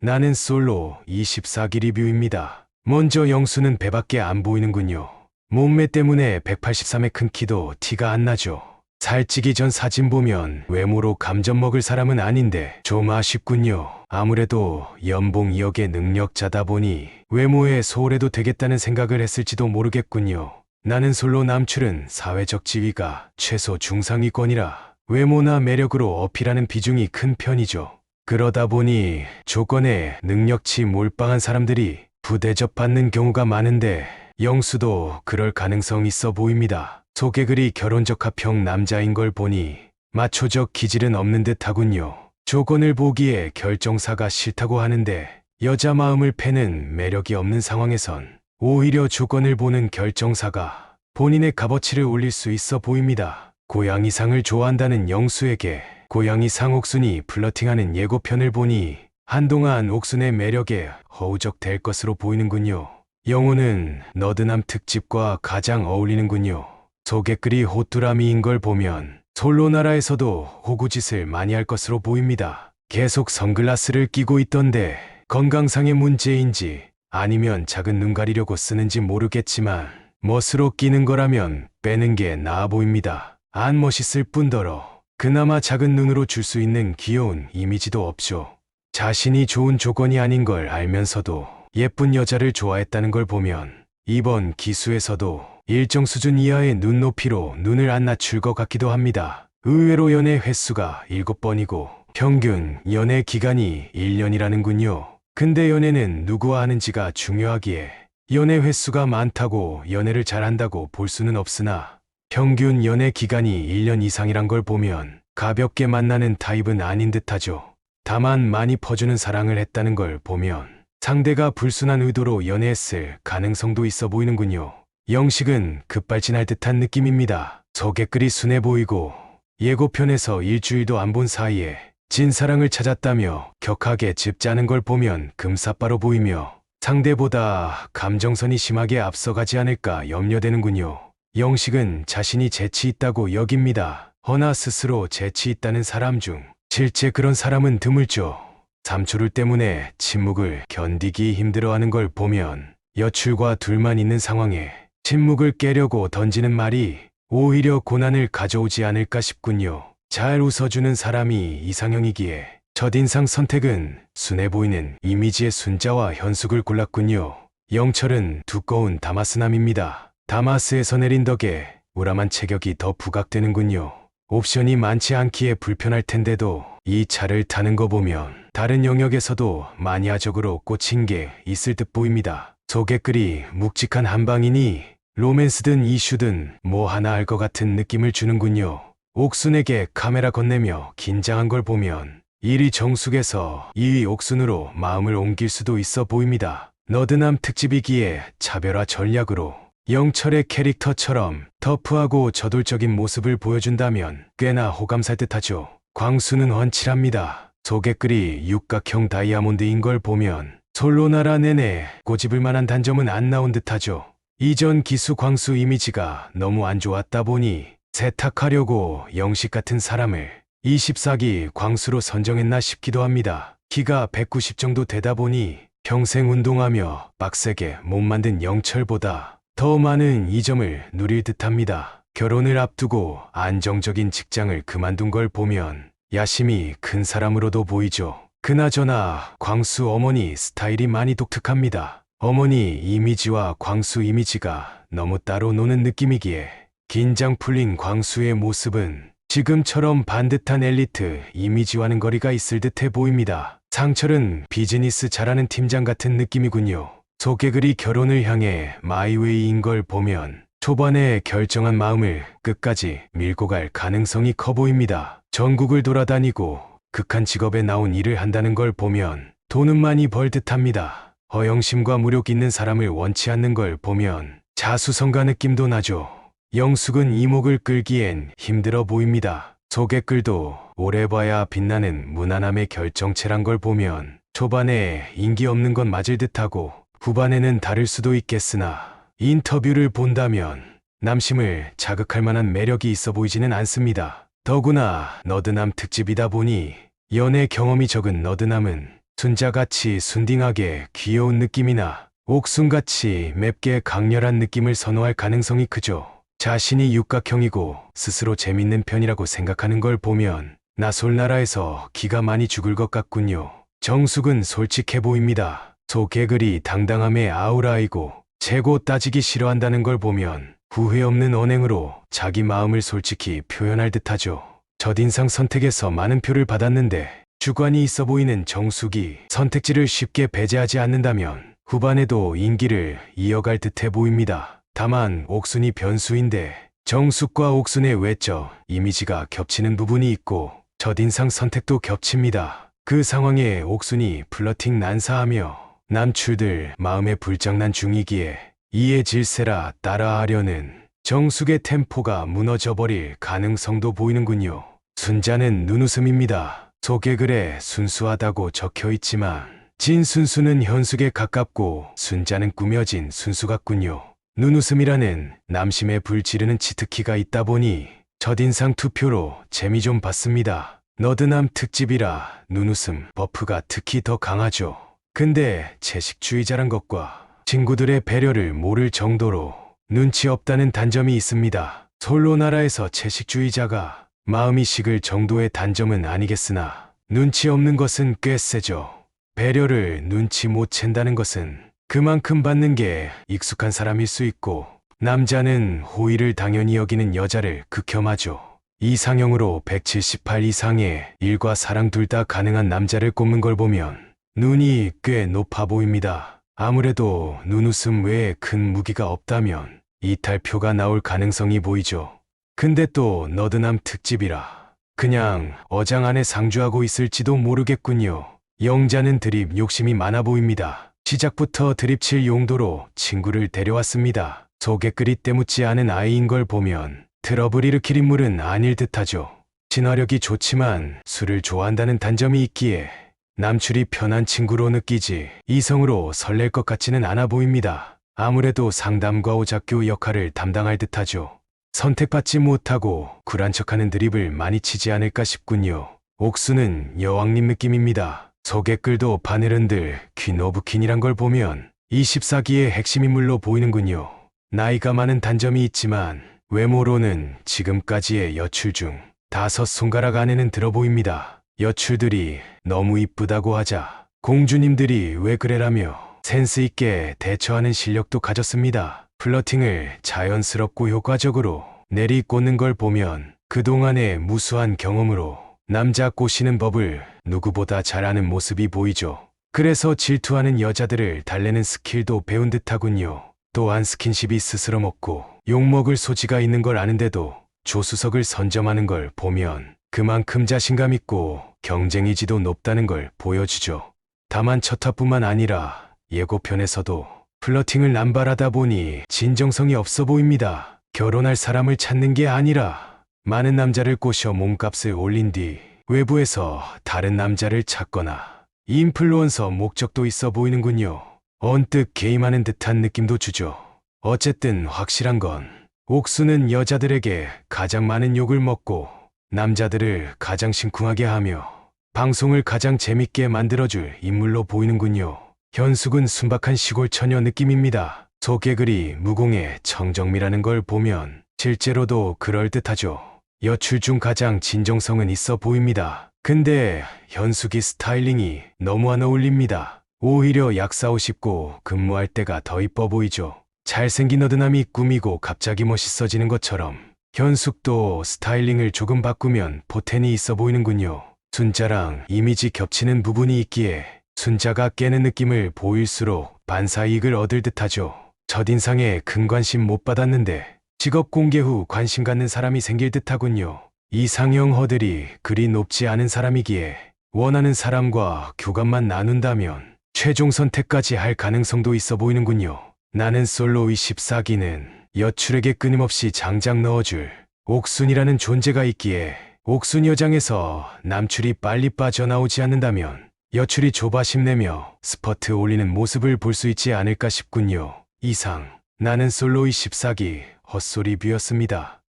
나는 솔로 24기 리뷰입니다. 먼저 영수는 배밖에 안 보이는군요. 몸매 때문에 183의 큰 키도 티가 안 나죠. 살찌기 전 사진 보면 외모로 감점 먹을 사람은 아닌데 좀 아쉽군요. 아무래도 연봉 2억의 능력자다 보니 외모에 소홀해도 되겠다는 생각을 했을지도 모르겠군요. 나는 솔로 남출은 사회적 지위가 최소 중상위권이라 외모나 매력으로 어필하는 비중이 큰 편이죠. 그러다 보니 조건에 능력치 몰빵한 사람들이 부대접 받는 경우가 많은데 영수도 그럴 가능성 있어 보입니다. 소개글이 결혼적 합형 남자인 걸 보니 마초적 기질은 없는 듯 하군요. 조건을 보기에 결정사가 싫다고 하는데 여자 마음을 패는 매력이 없는 상황에선 오히려 조건을 보는 결정사가 본인의 값어치를 올릴 수 있어 보입니다. 고양이상을 좋아한다는 영수에게 고양이 상 옥순이 플러팅하는 예고편을 보니 한동안 옥순의 매력에 허우적될 것으로 보이는군요. 영호는 너드남 특집과 가장 어울리는군요. 소개글이 호뚜라미인 걸 보면 솔로 나라에서도 호구짓을 많이 할 것으로 보입니다. 계속 선글라스를 끼고 있던데 건강상의 문제인지 아니면 작은 눈 가리려고 쓰는지 모르겠지만 멋으로 끼는 거라면 빼는 게 나아 보입니다. 안 멋있을 뿐더러 그나마 작은 눈으로 줄 수 있는 귀여운 이미지도 없죠. 자신이 좋은 조건이 아닌 걸 알면서도 예쁜 여자를 좋아했다는 걸 보면 이번 기수에서도 일정 수준 이하의 눈높이로 눈을 안 낮출 것 같기도 합니다. 의외로 연애 횟수가 7번이고 평균 연애 기간이 1년이라는군요. 근데 연애는 누구와 하는지가 중요하기에 연애 횟수가 많다고 연애를 잘한다고 볼 수는 없으나 평균 연애 기간이 1년 이상이란 걸 보면 가볍게 만나는 타입은 아닌 듯하죠. 다만 많이 퍼주는 사랑을 했다는 걸 보면 상대가 불순한 의도로 연애했을 가능성도 있어 보이는군요. 영식은 급발진할 듯한 느낌입니다. 소개글이 순해 보이고 예고편에서 일주일도 안 본 사이에 진사랑을 찾았다며 격하게 집 짜는 걸 보면 금사빠로 보이며 상대보다 감정선이 심하게 앞서가지 않을까 염려되는군요. 영식은 자신이 재치 있다고 여깁니다. 허나 스스로 재치 있다는 사람 중 실제 그런 사람은 드물죠. 삼초를 때문에 침묵을 견디기 힘들어하는 걸 보면 여출과 둘만 있는 상황에 침묵을 깨려고 던지는 말이 오히려 고난을 가져오지 않을까 싶군요. 잘 웃어주는 사람이 이상형이기에 첫인상 선택은 순해 보이는 이미지의 순자와 현숙을 골랐군요. 영철은 두꺼운 다마스남입니다. 다마스에서 내린 덕에 우람한 체격이 더 부각되는군요. 옵션이 많지 않기에 불편할 텐데도 이 차를 타는 거 보면 다른 영역에서도 마니아적으로 꽂힌 게 있을 듯 보입니다. 소개글이 묵직한 한방이니 로맨스든 이슈든 뭐 하나 알 것 같은 느낌을 주는군요. 옥순에게 카메라 건네며 긴장한 걸 보면 일이 정숙에서 2위 옥순으로 마음을 옮길 수도 있어 보입니다. 너드남 특집이기에 차별화 전략으로 영철의 캐릭터처럼 터프하고 저돌적인 모습을 보여준다면 꽤나 호감 살 듯하죠. 광수는 훤칠합니다. 소개글이 육각형 다이아몬드인 걸 보면 솔로나라 내내 꼬집을 만한 단점은 안 나온 듯하죠. 이전 기수 광수 이미지가 너무 안 좋았다 보니 세탁하려고 영식 같은 사람을 24기 광수로 선정했나 싶기도 합니다. 키가 190 정도 되다 보니 평생 운동하며 빡세게 몸 만든 영철보다 더 많은 이점을 누릴 듯합니다. 결혼을 앞두고 안정적인 직장을 그만둔 걸 보면 야심이 큰 사람으로도 보이죠. 그나저나 광수 어머니 스타일이 많이 독특합니다. 어머니 이미지와 광수 이미지가 너무 따로 노는 느낌이기에 긴장 풀린 광수의 모습은 지금처럼 반듯한 엘리트 이미지와는 거리가 있을 듯해 보입니다. 상철은 비즈니스 잘하는 팀장 같은 느낌이군요. 소개글이 결혼을 향해 마이웨이인 걸 보면 초반에 결정한 마음을 끝까지 밀고 갈 가능성이 커 보입니다. 전국을 돌아다니고 극한 직업에 나온 일을 한다는 걸 보면 돈은 많이 벌 듯합니다. 허영심과 무력 있는 사람을 원치 않는 걸 보면 자수성가 느낌도 나죠. 영숙은 이목을 끌기엔 힘들어 보입니다. 소개글도 오래 봐야 빛나는 무난함의 결정체란 걸 보면 초반에 인기 없는 건 맞을 듯하고 후반에는 다를 수도 있겠으나 인터뷰를 본다면 남심을 자극할 만한 매력이 있어 보이지는 않습니다. 더구나 너드남 특집이다 보니 연애 경험이 적은 너드남은 순자같이 순딩하게 귀여운 느낌이나 옥순같이 맵게 강렬한 느낌을 선호할 가능성이 크죠. 자신이 육각형이고 스스로 재밌는 편이라고 생각하는 걸 보면 나솔 나라에서 기가 많이 죽을 것 같군요. 정숙은 솔직해 보입니다. 소개글이 당당함의 아우라이고 재고 따지기 싫어한다는 걸 보면 후회 없는 언행으로 자기 마음을 솔직히 표현할 듯하죠. 첫인상 선택에서 많은 표를 받았는데 주관이 있어 보이는 정숙이 선택지를 쉽게 배제하지 않는다면 후반에도 인기를 이어갈 듯해 보입니다. 다만 옥순이 변수인데 정숙과 옥순의 외적 이미지가 겹치는 부분이 있고 첫인상 선택도 겹칩니다. 그 상황에 옥순이 플러팅 난사하며 남출들 마음에 불장난 중이기에 이에 질세라 따라하려는 정숙의 템포가 무너져버릴 가능성도 보이는군요. 순자는 눈웃음입니다. 소개글에 순수하다고 적혀 있지만 진순수는 현숙에 가깝고 순자는 꾸며진 순수 같군요. 눈웃음이라는 남심에 불 지르는 치트키가 있다 보니 첫인상 투표로 재미 좀 봤습니다. 너드남 특집이라 눈웃음 버프가 특히 더 강하죠. 근데 채식주의자란 것과 친구들의 배려를 모를 정도로 눈치 없다는 단점이 있습니다. 솔로 나라에서 채식주의자가 마음이 식을 정도의 단점은 아니겠으나 눈치 없는 것은 꽤 세죠. 배려를 눈치 못 챈다는 것은 그만큼 받는 게 익숙한 사람일 수 있고 남자는 호의를 당연히 여기는 여자를 극혐하죠. 이상형으로 178 이상의 일과 사랑 둘 다 가능한 남자를 꼽는 걸 보면 눈이 꽤 높아 보입니다. 아무래도 눈웃음 외에 큰 무기가 없다면 이탈표가 나올 가능성이 보이죠. 근데 또 너드남 특집이라 그냥 어장 안에 상주하고 있을지도 모르겠군요. 영자는 드립 욕심이 많아 보입니다. 시작부터 드립칠 용도로 친구를 데려왔습니다. 속에 끓이 때묻지 않은 아이인 걸 보면 트러블 일으킬 인물은 아닐 듯하죠. 진화력이 좋지만 술을 좋아한다는 단점이 있기에 남출이 편한 친구로 느끼지 이성으로 설렐 것 같지는 않아 보입니다. 아무래도 상담과 오작교 역할을 담당할 듯하죠. 선택받지 못하고 굴한 척하는 드립을 많이 치지 않을까 싶군요. 옥수는 여왕님 느낌입니다. 소개글도 바네른들 퀸오브퀸이란 걸 보면 24기의 핵심 인물로 보이는군요. 나이가 많은 단점이 있지만 외모로는 지금까지의 여출 중 다섯 손가락 안에는 들어 보입니다. 여출들이 너무 이쁘다고 하자 공주님들이 왜 그래라며 센스 있게 대처하는 실력도 가졌습니다. 플러팅을 자연스럽고 효과적으로 내리꽂는 걸 보면 그동안의 무수한 경험으로 남자 꼬시는 법을 누구보다 잘 아는 모습이 보이죠. 그래서 질투하는 여자들을 달래는 스킬도 배운 듯하군요. 또한 스킨십이 스스럼 없고 욕먹을 소지가 있는 걸 아는데도 조수석을 선점하는 걸 보면 그만큼 자신감 있고 경쟁의지도 높다는 걸 보여주죠. 다만 첫화뿐만 아니라 예고편에서도 플러팅을 남발하다 보니 진정성이 없어 보입니다. 결혼할 사람을 찾는 게 아니라 많은 남자를 꼬셔 몸값을 올린 뒤 외부에서 다른 남자를 찾거나 인플루언서 목적도 있어 보이는군요. 언뜻 게임하는 듯한 느낌도 주죠. 어쨌든 확실한 건 옥수는 여자들에게 가장 많은 욕을 먹고 남자들을 가장 심쿵하게 하며 방송을 가장 재밌게 만들어줄 인물로 보이는군요. 현숙은 순박한 시골 처녀 느낌입니다. 소개글이 무공의 청정미라는 걸 보면 실제로도 그럴듯하죠. 여출 중 가장 진정성은 있어 보입니다. 근데 현숙이 스타일링이 너무 안 어울립니다. 오히려 약사오 싶고 근무할 때가 더 이뻐 보이죠. 잘생긴 어드남이 꾸미고 갑자기 멋있어지는 것처럼 현숙도 스타일링을 조금 바꾸면 포텐이 있어 보이는군요. 순자랑 이미지 겹치는 부분이 있기에 순자가 깨는 느낌을 보일수록 반사이익을 얻을 듯하죠. 첫인상에 큰 관심 못 받았는데 직업 공개 후 관심 갖는 사람이 생길 듯하군요. 이상형 허들이 그리 높지 않은 사람이기에 원하는 사람과 교감만 나눈다면 최종 선택까지 할 가능성도 있어 보이는군요. 나는 솔로의 14기는 여출에게 끊임없이 장작 넣어줄 옥순이라는 존재가 있기에 옥순 여장에서 남출이 빨리 빠져나오지 않는다면 여출이 조바심 내며 스퍼트 올리는 모습을 볼 수 있지 않을까 싶군요. 이상 나는 솔로의 14기 헛소리 뷰였습니다.